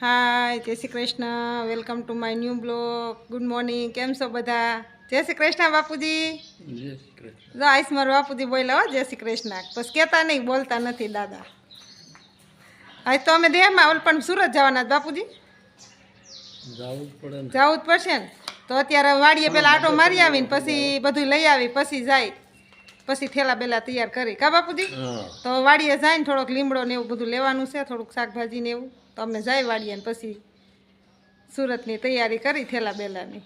Hi Jay Shri Krishna. Welcome to my new blog good morning કેમ છો બધા? જય શ્રી કૃષ્ણ બાપુજી. જો આઈસ મારો બાપુજી બોલ્યા હો જય શ્રી કૃષ્ણ. બસ કહેતા નહીં બોલતા નથી દાદા. આજ તો અમે દેહમાં ઓલ પણ સુરત જવાના જ બાપુજી? જ જવું જ પડશે ને? તો અત્યારે વાડીએ પેલા આટો મારી આવીને પછી બધું લઈ આવી પછી જાય. પછી થેલા બેલા તૈયાર કરી. કા બાપુજી? તો વાડીએ જાય ને થોડોક લીમડો ને એવું બધું લેવાનું છે થોડુંક શાકભાજી ને એવું. તો અમે જાય વાળીએ પછી સુરતની તૈયારી કરી થેલા બેલાની.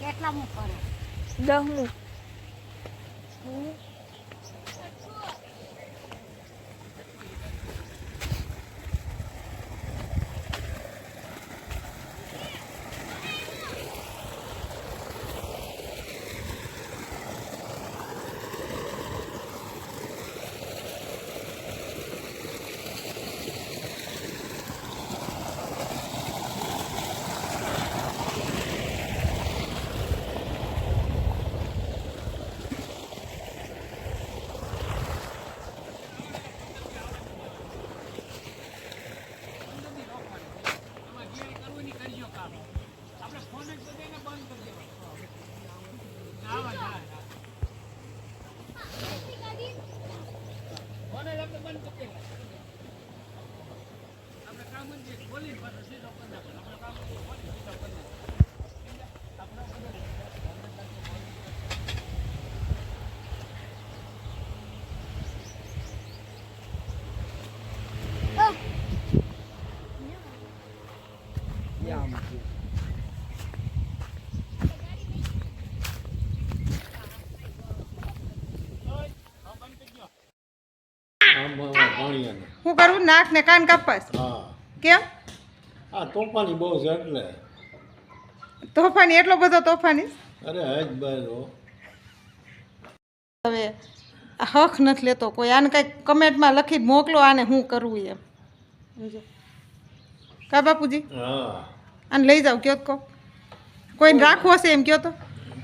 કેટલામું કરે? દહમું. આમ ભણિયાને શું કરવું નાક ને કાન કાપસ કેમ? આ તોફાની બહુ છે એટલે. તોફાની? એટલો બધો તોફાની? અરે હજ બાજુ હવે આ હક નથી લેતો કોઈ. આને કંઈક કમેન્ટમાં લખી મોકલો આને હું કરવું એમ. કા બાપુજી? આને લઈ જાઓ કયો તો કહો કોઈને રાખવો હશે એમ કયો તો?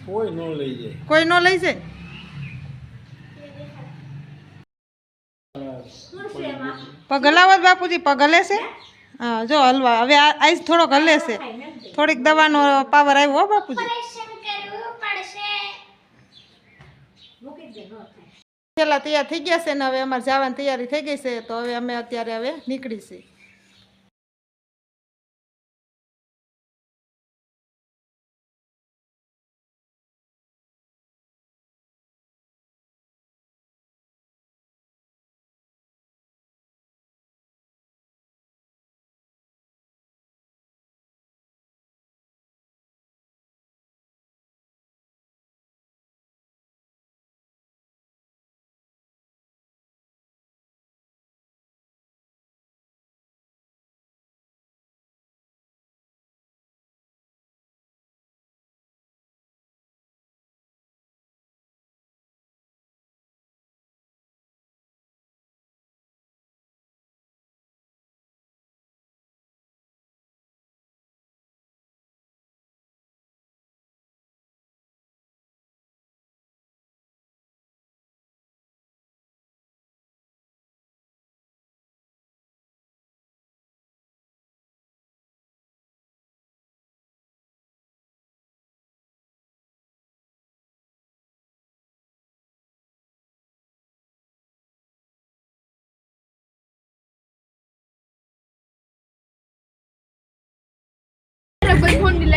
કોઈ ન લઈ જાય. કોઈ ન લઈ જાય? પગ હલાવો જ બાપુજી પગ હલે છે? હા? જો હલવા. હવે આઈસ થોડોક હલે છે. થોડીક દવાનો પાવર આવ્યો હો બાપુજી. પેલા તૈયાર થઈ ગયા છે ને હવે અમારે જવાની તૈયારી થઈ ગઈ છે તો હવે અમે અત્યારે હવે નીકળી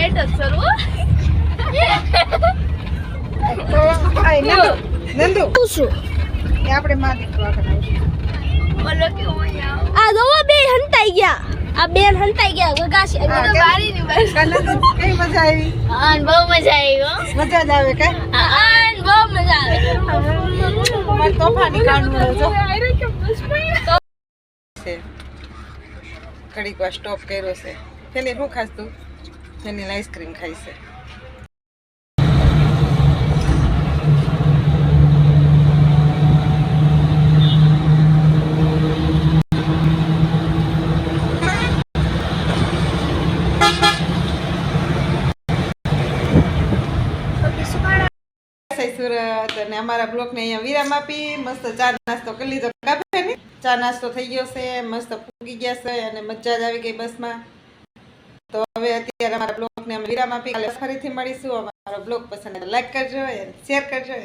છીએ કોઈ ફોનની લાઈટ જ સર આય, નંદુ, નંદુ પૂછું એ આપણે માં દીકરો આગળ આવશું આ દવા બે હંતાઈ ગયા આ બેન હંતાઈ ગયા ગગાસી હા, કેમ? કા નંદુ કઈ મજા આવી આન બહુ મજા આવી હો મજા જ આવે કા આન બહુ મજા આવે મારે તોફાની કાઢવું જો ઘડીક વાર સ્ટોપ કર્યો છે. તેની શું ખાસ તું? તેની આઈસ્ક્રીમ ખાઈ છે સુરત અને અમારા બ્લોકને અહીંયા વિરામ આપી મસ્ત ચા નાસ્તો કરી લીધો ચા નાસ્તો થઈ ગયો છે મસ્ત ફૂગી ગયા છે અને મજા જ આવી ગઈ બસમાં તો હવે અત્યારે અમારા બ્લોગને અમે વિરામ આપી કાલે ફરીથી મળીશું. અમારો બ્લોગ પસંદ લાઈક કરજો શેર કરજો